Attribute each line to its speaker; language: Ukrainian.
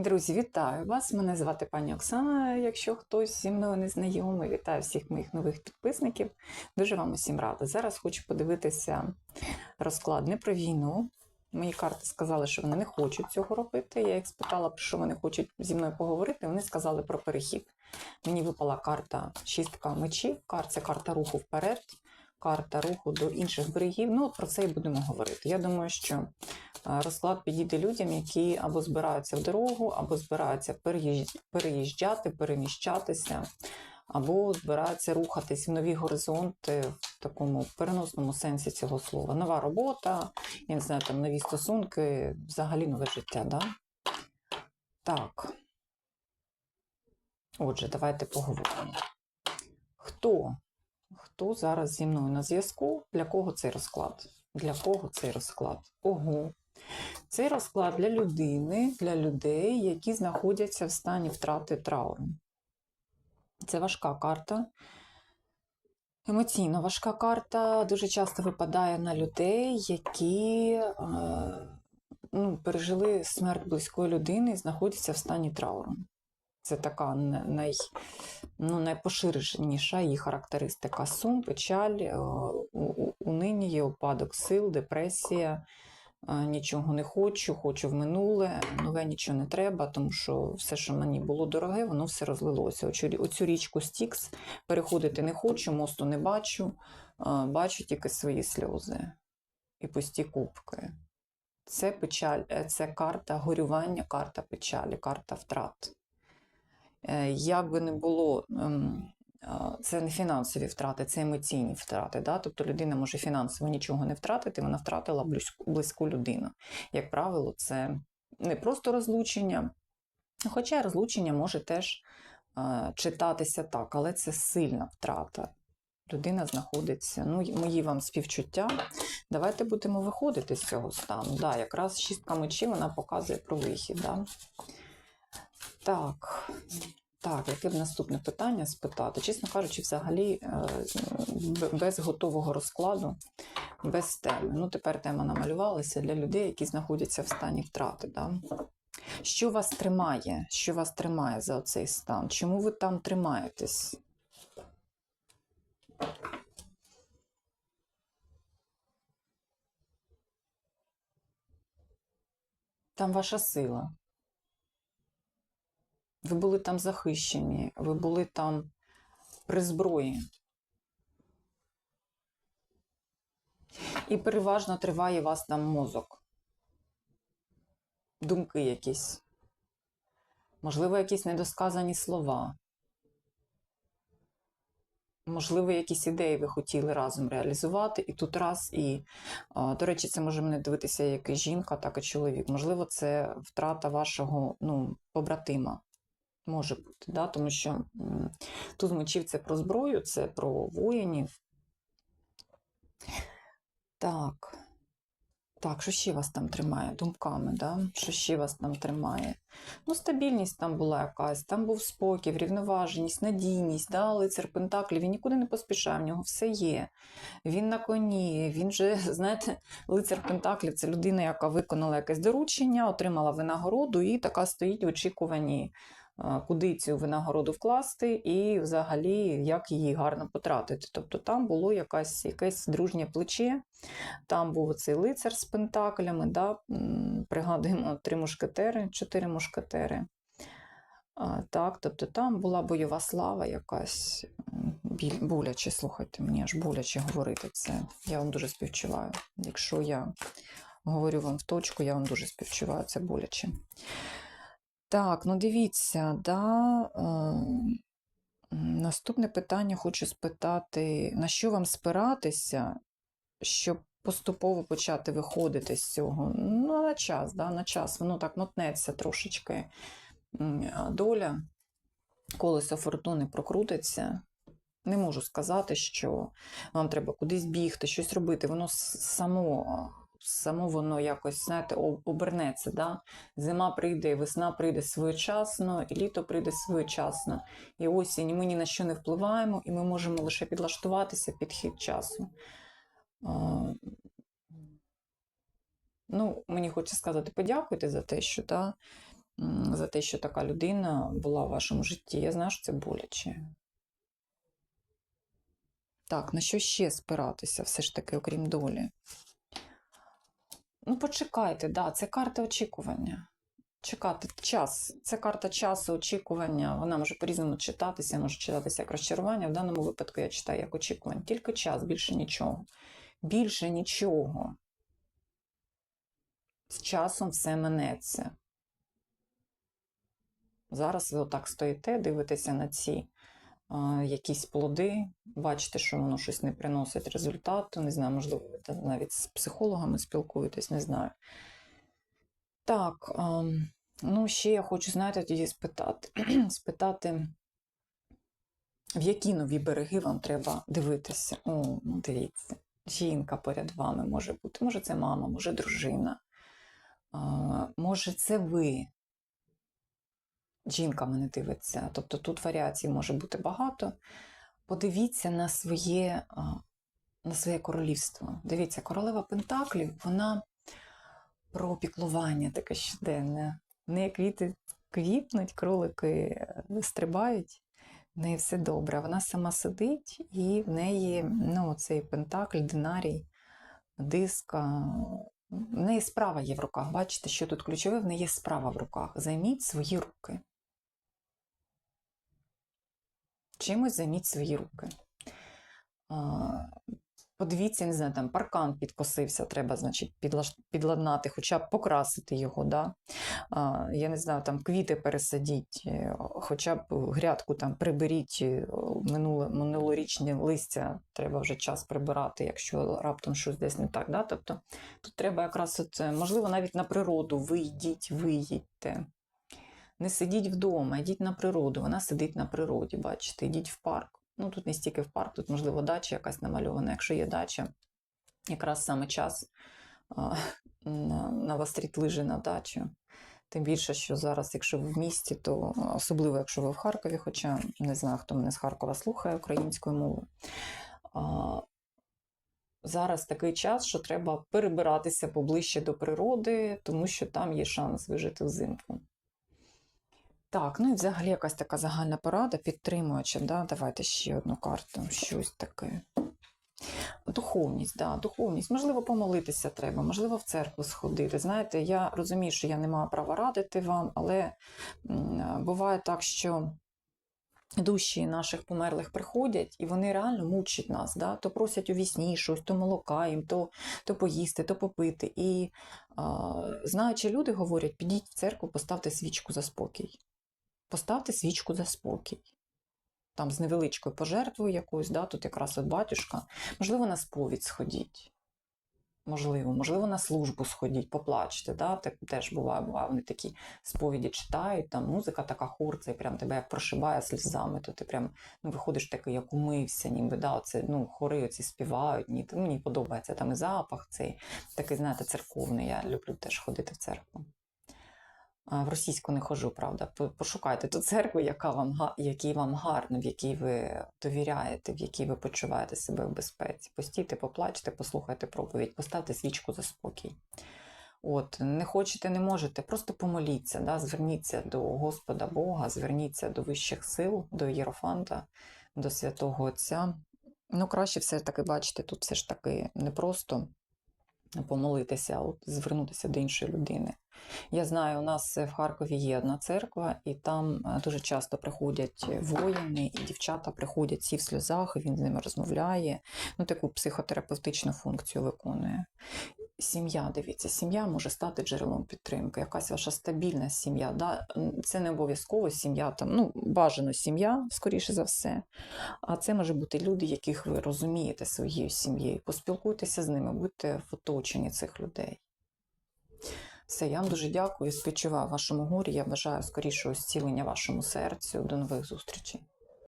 Speaker 1: Друзі, вітаю вас! Мене звати пані Оксана. Якщо хтось зі мною не знайомий, вітаю всіх моїх нових підписників. Дуже вам усім рада. Зараз хочу подивитися розклад не про війну. Мої карти сказали, що вони не хочуть цього робити. Я їх спитала, про що вони хочуть зі мною поговорити. Вони сказали про перехід. Мені випала карта шістка мечів. Це карта руху вперед, карта руху до інших берегів. Ну, про це і будемо говорити. Я думаю, що е, розклад підійде людям, які або збираються в дорогу, або збираються переїжджати, переміщатися, або збираються рухатись в нові горизонти в такому переносному сенсі цього слова. Нова робота, я не знаю, там нові стосунки, взагалі нове життя. Да? Так. Отже, давайте поговоримо. Хто? Хто зараз зі мною на зв'язку? Для кого цей розклад? Для кого цей розклад? Ого. Цей розклад для людини, для людей, які знаходяться в стані втрати трауру. Це важка карта. Емоційно важка карта дуже часто випадає на людей, які е, ну, пережили смерть близької людини і знаходяться в стані трауру. Це така най, ну, найпоширеніша її характеристика. Сум, печаль, е, у- у- униння, упадок сил, депресія. е, Нічого не хочу, хочу в минуле, нове нічого не треба, тому що все, що мені було дороге, воно все розлилося. Оцю, річку Стікс переходити не хочу, мосту не бачу, е, бачу тільки свої сльози і пусті кубки. Це печаль, це карта горювання, карта печалі, карта втрат. Е, Як би не було, ем, це не фінансові втрати, це емоційні втрати. Да? Тобто людина може фінансово нічого не втратити, вона втратила близьку, близьку людину. Як правило, це не просто розлучення, хоча розлучення може теж читатися так, але це сильна втрата. Людина знаходиться, ну, мої вам співчуття. Давайте будемо виходити з цього стану. Да, якраз шістка мечів вона показує про вихід. Да? Так, так, яке б наступне питання спитати? Чесно кажучи, взагалі е, без готового розкладу, без теми. Ну, тепер тема намалювалася для людей, які знаходяться в стані втрати. Да? Що вас тримає? Що вас тримає за цей стан? Чому ви там тримаєтесь? Там ваша сила. Ви були там захищені, ви були там при зброї. І переважно триває вас там мозок. Думки якісь. Можливо, якісь недосказані слова. Можливо, якісь ідеї ви хотіли разом реалізувати, і тут раз, і, до речі, це може мене дивитися як і жінка, так і чоловік. Можливо, це втрата вашого ну, побратима. Може бути, да? тому що тут мечів це про зброю, це про воїнів. Так. Так, що ще вас там тримає? Думками, да? що ще вас там тримає? Ну, стабільність там була якась, там був спокій, врівноваженість, надійність, да? лицар Пентаклів, він нікуди не поспішає, в нього все є. Він на коні, він же, знаєте, лицар Пентаклів це людина, яка виконала якесь доручення, отримала винагороду і така стоїть в очікуванні, куди цю винагороду вкласти, і взагалі як її гарно потратити. Тобто там було якась, якесь дружнє плече, там був оцей лицар з пентаклями, да? пригадуємо три мушкетери, чотири мушкетери. Так, тобто там була бойова слава якась боляче, слухайте, мені аж боляче говорити це. Я вам дуже співчуваю. Якщо я говорю вам в точку, я вам дуже співчуваю, це боляче. Так, ну дивіться, да, е, наступне питання хочу спитати: на що вам спиратися, щоб поступово почати виходити з цього? Ну, на час, да, на час, воно так мотнеться трошечки. Доля, колесо фортуни прокрутиться. Не можу сказати, що вам треба кудись бігти, щось робити. Воно само, само воно якось, знаєте, обернеться. Да? Зима прийде, весна прийде своєчасно, і літо прийде своєчасно. І осінь ми ні на що не впливаємо, і ми можемо лише підлаштуватися під хід часу. Ну, мені хочеться сказати, подякуйте за те, що да, за те, що така людина була в вашому житті. Я знаю, що це боляче. Так, на що ще спиратися, все ж таки, окрім долі? Ну, почекайте, да, це карта очікування. Чекати час. Це карта часу, очікування. Вона може по-різному читатися, може читатися як розчарування. В даному випадку я читаю як очікування. Тільки час, більше нічого. Більше нічого. З часом все минеться. Зараз ви отак стоїте, дивитеся на ці якісь плоди, бачите, що воно щось не приносить результату. Не знаю, можливо, ви навіть з психологами спілкуєтесь, не знаю. Так, ну ще я хочу, знаєте, тоді спитати, спитати, в які нові береги вам треба дивитися. О, ну дивіться, жінка поряд вами може бути. Може, це мама, може, дружина. Може, це ви. Жінка мене дивиться. Тобто тут варіацій може бути багато. Подивіться на своє, на своє королівство. Дивіться, королева Пентаклів, вона про піклування таке щоденне. В неї квіти квітнуть, кролики е, стрибають, в неї все добре. Вона сама сидить, і в неї ну, цей пентакль, динарій, диска. В неї справа є в руках. Бачите, що тут ключове, в неї є справа в руках. Займіть свої руки. Чимось займіть свої руки. Подивіться, не знаю, там паркан підкосився, треба, значить, підладнати, хоча б покрасити його. Да? Я не знаю, там квіти пересадіть, е, хоча б грядку там приберіть, е, минуле, минулорічні листя треба вже час прибирати, якщо раптом щось десь не так. Да? Тобто тут треба якраз, от, е, можливо, навіть на природу вийдіть, виїдьте. Не сидіть вдома, йдіть на природу. Вона сидить на природі, бачите, йдіть в парк. Ну, тут не стільки в парк, тут, можливо, дача якась намальована. Якщо є дача, якраз саме час навостріть лижі на дачу. Тим більше, що зараз, якщо ви в місті, то особливо, якщо ви в Харкові, хоча не знаю, хто мене з Харкова слухає українською мовою. Зараз такий час, що треба перебиратися поближче до природи, тому що там є шанс вижити взимку. Так, ну і взагалі якась така загальна порада, підтримуюча, да? давайте ще одну карту, щось таке. Духовність, да, духовність. Можливо, помолитися треба, можливо, в церкву сходити. Знаєте, я розумію, що я не маю права радити вам, але буває так, що душі наших померлих приходять, і вони реально мучать нас. Да? То просять у вісні щось, то молока їм, то, то поїсти, то попити. І знаючи люди говорять, підіть в церкву, поставте свічку за спокій. Поставте свічку за спокій. Там з невеличкою пожертвою якоюсь, да, тут якраз от батюшка. Можливо, на сповідь сходіть. Можливо, можливо, на службу сходіть, поплачте. Да? Так теж буває, буває, вони такі сповіді читають, там музика така хор, це прям тебе як прошибає сльозами, то ти прям ну, виходиш такий, як умився, ніби да, оце, ну, хори оці співають. Ні, мені подобається там і запах цей, такий, знаєте, церковний. Я люблю теж ходити в церкву. В російську не ходжу, правда. Пошукайте ту церкву, яка вам, якій вам гарно, в якій ви довіряєте, в якій ви почуваєте себе в безпеці. Постійте, поплачте, послухайте проповідь, поставте свічку за спокій. От, не хочете, не можете, просто помоліться, да? зверніться до Господа Бога, зверніться до вищих сил, до Єрофанта, до Святого Отця. Ну, краще все-таки бачите, тут все ж таки не просто помолитися, от звернутися до іншої людини. Я знаю, у нас в Харкові є одна церква, і там е, дуже часто приходять воїни, і дівчата приходять всі в сльозах, і він з ними розмовляє. Ну, таку психотерапевтичну функцію виконує. Сім'я, дивіться, сім'я може стати джерелом підтримки, якась ваша стабільна сім'я. Да? Це не обов'язково сім'я, там, ну, бажано сім'я, скоріше за все. А це може бути люди, яких ви розумієте своєю сім'єю. Поспілкуйтеся з ними, будьте в оточенні цих людей. Все, я вам дуже дякую. Співчуваю вашому горі. Я бажаю скорішого зцілення вашому серцю. До нових зустрічей.